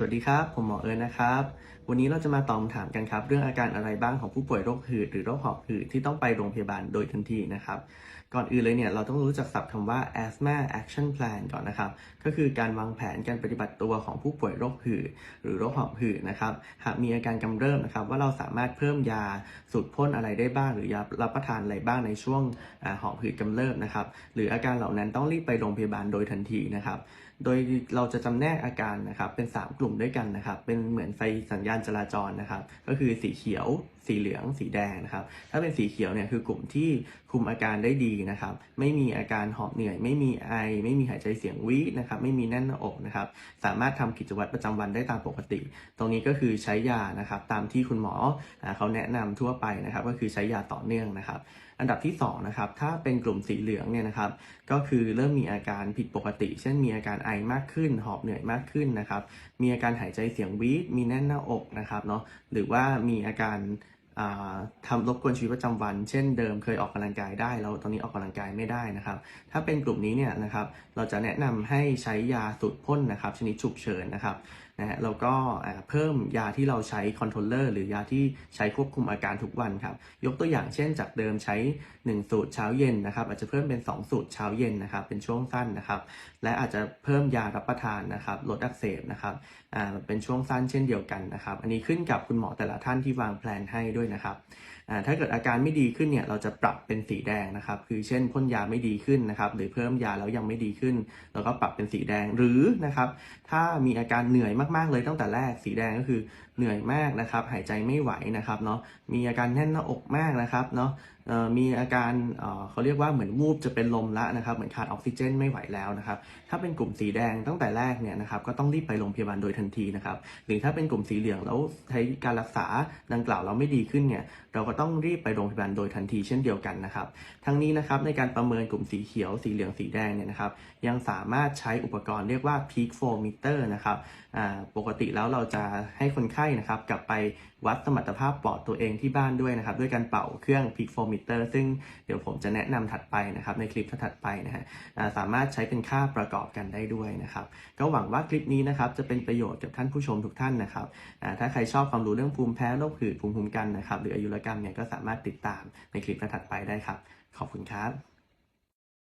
สวัสดีครับ ผมหมอเอิญนะครับ วันนี้เราจะมาตอบคำถามกันครับ เรื่องอาการอะไรบ้างของผู้ป่วยโรคหืดหรือโรคหอบหืดที่ต้องไปโรงพยาบาลโดยทันทีนะครับ ก่อนอื่นเลยเนี่ยเราต้องรู้จักศัพท์คำว่า asthma action plan ก่อนนะครับ ก็คือการวางแผนการปฏิบัติตัวของผู้ป่วยโรคหืดหรือโรคหอบหืดนะครับ หากมีอาการกำเริบนะครับ ว่าเราสามารถเพิ่มยาสูตรพ่นอะไรได้บ้าง หรือยารับประทานอะไรบ้างในช่วงอหอบหืดกำเริบนะครับ หรืออาการเหล่านั้นต้องรีบไปโรงพยาบาลโดยทันทีนะครับ โดยเราจะจำแนกอาการนะครับเป็น 3 กลุ่มด้วยกันนะครับ เป็นเหมือนไฟสัญญาณจราจรนะครับ ก็คือสีเขียว สีเหลือง สีแดงนะครับ ถ้าเป็นสีเขียวเนี่ยคือกลุ่มที่คุมอาการได้ดีนะครับ ไม่มีอาการหอบเหนื่อย ไม่มีไอ ไม่มีหายใจเสียงวีดนะครับ ไม่มีแน่นหน้าอกนะครับ สามารถทำกิจวัตรประจำวันได้ตามปกติ ตรงนี้ก็คือใช้ยานะครับ ตามที่คุณหมอเขาแนะนำทั่วไปนะครับ ก็คือใช้ยาต่อเนื่องนะครับอันดับที่2นะครับ ถ้าเป็นกลุ่มสีเหลืองเนี่ยนะครับ ก็คือเริ่มมีอาการผิดปกติ เช่นมีอาการไอมากขึ้น หอบเหนื่อยมากขึ้นนะครับ มีอาการหายใจเสียงวีดมีแน่นหน้าอกนะครับเนาะหรือว่ามีอาการาทำรบกวนชีวิตประจำวัน เช่นเดิมเคยออกกำลังกายได้ แล้วตอนนี้ออกกำลังกายไม่ได้นะครับ ถ้าเป็นกลุ่มนี้เนี่ยนะครับ เราจะแนะนำให้ใช้ยาสูตรพ่นนะครับ ชนิดฉุกเฉินนะครับ นะฮะแล้วก็เพิ่มยาที่เราใช้คอนโทรลเลอร์หรือยาที่ใช้ควบคุมอาการทุกวันครับ ยกตัวอย่างเช่นจากเดิมใช้ 1 สูตรเช้าเย็นนะครับ อาจจะเพิ่มเป็น 2 สูตรเช้าเย็นนะครับ เป็นช่วงสั้นนะครับ และอาจจะเพิ่มยารับประทานนะครับลดอักเสบนะครับอ่าเป็นช่วงสั้นเช่นเดียวกันนะครับ อันนี้ขึ้นกับคุณหมอแต่ละท่านที่วางแผนให้ด้วยนะครับอ่าถ้าเกิดอาการไม่ดีขึ้นเนี่ยเราจะปรับเป็นสีแดงนะครับ คือเช่นพ่นยาไม่ดีขึ้นนะครับ หรือเพิ่มยาแล้วยังไม่ดีขึ้น เราก็ปรับเป็นสีแดงหรือนะครับ ถ้ามีอาการเหนื่อยมากๆเลยตั้งแต่แรกสีแดงก็คือ เหนื่อยมากนะครับ หายใจไม่ไหวนะครับเนาะมีอาการแน่นหน้าอกมากนะครับเนาะมีอาการเขาเรียกว่าเหมือนวูบจะเป็นลมละนะครับ เหมือนขาดออกซิเจนไม่ไหวแล้วนะครับ ถ้าเป็นกลุ่มสีแดงตั้งแต่แรกเนี่ยนะครับก็ต้องรีบไปโรงพยาบาลโดยทันทีนะครับ หรือถ้าเป็นกลุ่มสีเหลืองแล้วใช้การรักษาดังกล่าวเราไม่ดีขึ้นเนี่ยเราก็ต้องรีบไปโรงพยาบาลโดยทันทีเช่นเดียวกันนะครับ ทั้งนี้นะครับในการประเมินกลุ่มสีเขียวสีเหลืองสีแดงเนี่ยนะครับ ยังสามารถใช้อุปกรณ์เรียกว่า peak flow meter นะครับปกติแล้วเราจะให้คนไข้นะครับกลับไปวัดสมรรถภาพปอดตัวเองที่บ้านด้วยนะครับด้วยการเป่าเครื่อง peak flow meter ซึ่งเดี๋ยวผมจะแนะนำถัดไปนะครับในคลิปถัดไปนะฮะสามารถใช้เป็นค่าประกอบกันได้ด้วยนะครับก็หวังว่าคลิปนี้นะครับจะเป็นประโยชน์กับท่านผู้ชมทุกท่านนะครับถ้าใครชอบความรู้เรื่องภูมิแพ้โรคหืดภูมิคุ้มกันนะครับหรืออายุรกรรมเนี่ยก็สามารถติดตามในคลิปถัดไปได้ครับ ขอบคุณครับ